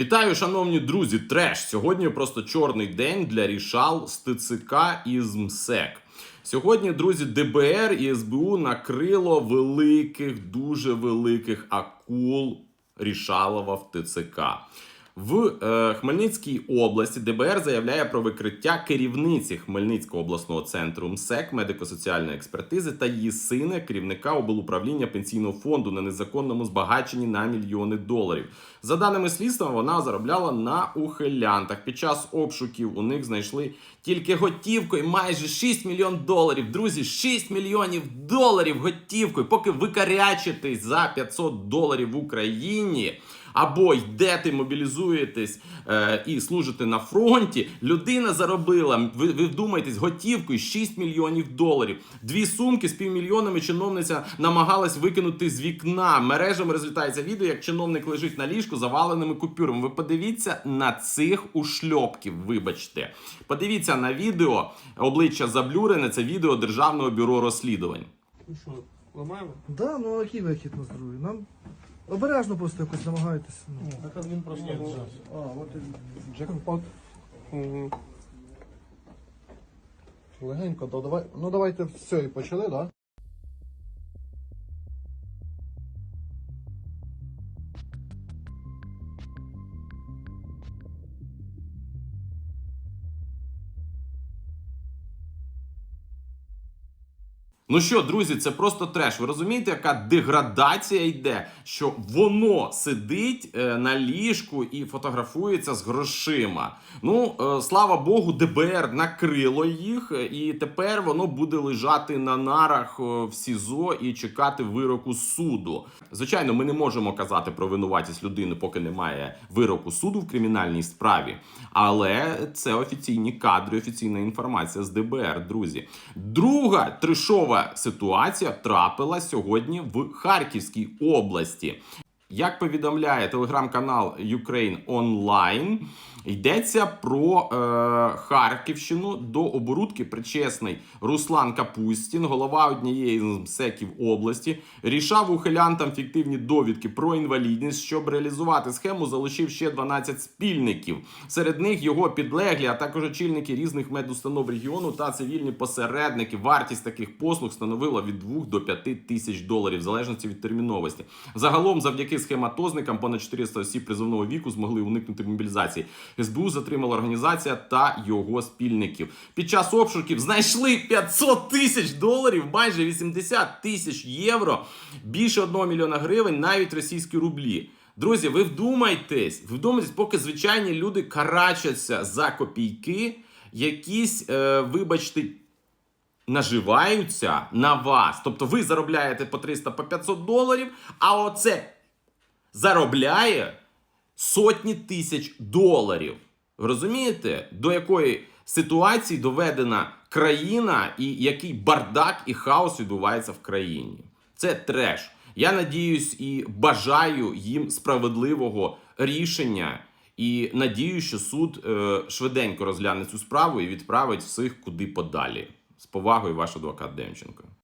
Вітаю, шановні друзі! Треш. Сьогодні просто чорний день для рішал з ТЦК і з МСЕК. Сьогодні, друзі, ДБР і СБУ накрило великих, дуже великих акул Рішалова в ТЦК. В е, Хмельницькій області ДБР заявляє про викриття керівниці Хмельницького обласного центру МСЕК медико-соціальної експертизи та її сина, керівника облуправління пенсійного фонду на незаконному збагаченні на мільйони доларів. За даними слідства, вона заробляла на ухилянтах. Під час обшуків у них знайшли тільки готівкою майже 6 мільйон доларів. Друзі, 6 мільйонів доларів готівкою. Поки ви за 500 доларів в Україні. Або йдете, мобілізуєтесь е, і служите на фронті. Людина заробила, ви, ви вдумайтесь, готівкою 6 мільйонів доларів. Дві сумки з півмільйонами чиновниця намагалась викинути з вікна. Мережами розлітається відео, як чиновник лежить на ліжку заваленими купюрами. Ви подивіться на цих ушльопків. Вибачте, подивіться на відео обличчя заблюрене. Це відео Державного бюро розслідувань. Ну що, ламаємо? Да, ну а який вихід на здоров'я? Нам обережно просто якось намагайтеся. Ну. Так він просто А, от і джекпот. Легенько, то давай. Ну давайте все і почали, так? Да? Ну що, друзі, це просто треш. Ви розумієте, яка деградація йде, що воно сидить е, на ліжку і фотографується з грошима. Ну, е, слава Богу, ДБР накрило їх, е, і тепер воно буде лежати на нарах в СІЗО і чекати вироку суду. Звичайно, ми не можемо казати про винуватість людини, поки немає вироку суду в кримінальній справі. Але це офіційні кадри, офіційна інформація з ДБР, друзі. Друга трешова ситуація трапила сьогодні в Харківській області. Як повідомляє телеграм-канал Ukraine Online, йдеться про е, Харківщину до оборудки причесний Руслан Капустін, голова однієї з МСЕКів області, рішав ухилянтам фіктивні довідки про інвалідність, щоб реалізувати схему, залишив ще 12 спільників. Серед них його підлеглі, а також очільники різних медустанов регіону та цивільні посередники. Вартість таких послуг становила від 2 до 5 тисяч доларів, в залежності від терміновості. Загалом, завдяки схематозникам, понад 400 осіб призовного віку змогли уникнути мобілізації. СБУ затримала організація та його спільників. Під час обшуків знайшли 500 тисяч доларів, майже 80 тисяч євро, більше 1 мільйона гривень, навіть російські рублі. Друзі, ви вдумайтесь, вдумайтесь, поки звичайні люди карачаться за копійки, якісь, е, вибачте, наживаються на вас. Тобто ви заробляєте по 300 по 500 доларів, а оце заробляє сотні тисяч доларів. Ви Розумієте, до якої ситуації доведена країна і який бардак і хаос відбувається в країні? Це треш. Я надіюсь і бажаю їм справедливого рішення. І надію, що суд е, швиденько розгляне цю справу і відправить всіх куди подалі. З повагою, ваш адвокат Демченко.